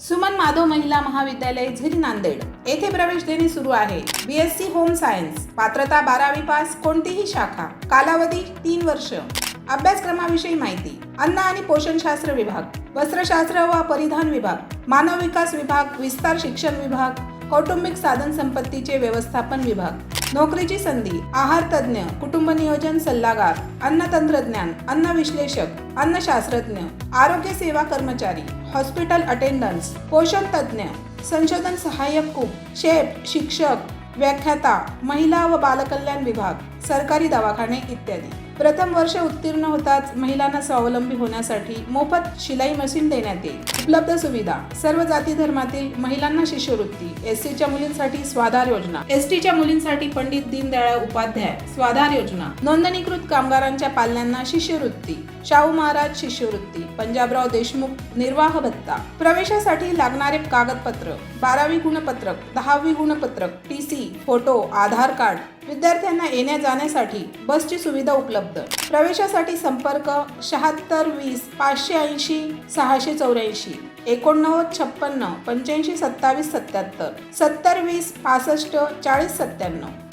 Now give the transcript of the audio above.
सुमन माधव महिला महाविद्यालय झिरी नांदेड. येथे प्रवेश देणे सुरू आहे. बीएससी होम सायन्स पात्रता बारावी पास कोणतीही शाखा कालावधी तीन वर्ष. अभ्यासक्रमाविषयी माहिती अन्न आणि पोषणशास्त्र विभाग वस्त्रशास्त्र व परिधान विभाग मानव विकास विभाग विस्तार शिक्षण विभाग कौटुंबिक साधन संपत्तीचे व्यवस्थापन विभाग. नोकरीची संधी आहार तज्ज्ञ कुटुंब नियोजन सल्लागार अन्न तंत्रज्ञान अन्न विश्लेषक अन्न शास्त्रज्ञ आरोग्य सेवा कर्मचारी हॉस्पिटल अटेंडन्स पोषण तज्ज्ञ संशोधन सहाय्यक कुप शेफ शिक्षक व्याख्याता महिला व बालकल्याण विभाग. सरकारी दवाखाने इत्यादी. प्रथम वर्ष उत्तीर्ण होताच महिलांना स्वावलंबी होण्यासाठी मोफत शिलाई मशीन देण्यात येईल. उपलब्ध सुविधा. सर्व जाती धर्मातील महिलांना शिष्यवृत्ती. एस टीच्या मुलींसाठी स्वाधार योजना. एस टीच्या मुलींसाठी पंडित दीनदयाळ उपाध्याय स्वाधार योजना. नोंदणीकृत कामगारांच्या पाल्यांना शिष्यवृत्ती. शाहू महाराज शिष्यवृत्ती. पंजाबराव देशमुख निर्वाह भत्ता. प्रवेशासाठी लागणारे कागदपत्र. बारावी गुणपत्रक दहावी गुणपत्रक T C photo Aadhaar card विद्यार्थ्यांना येण्या जाण्यासाठी बसची सुविधा उपलब्ध. प्रवेशासाठी संपर्क शहात्तर वीस पाचशे ऐंशी सहाशे चौऱ्याऐंशी एकोणनव्वद छप्पन्न पंच्याऐंशी सत्तावीस सत्याहत्तर सत्तर वीस पासष्ट चाळीस सत्त्याण्णव.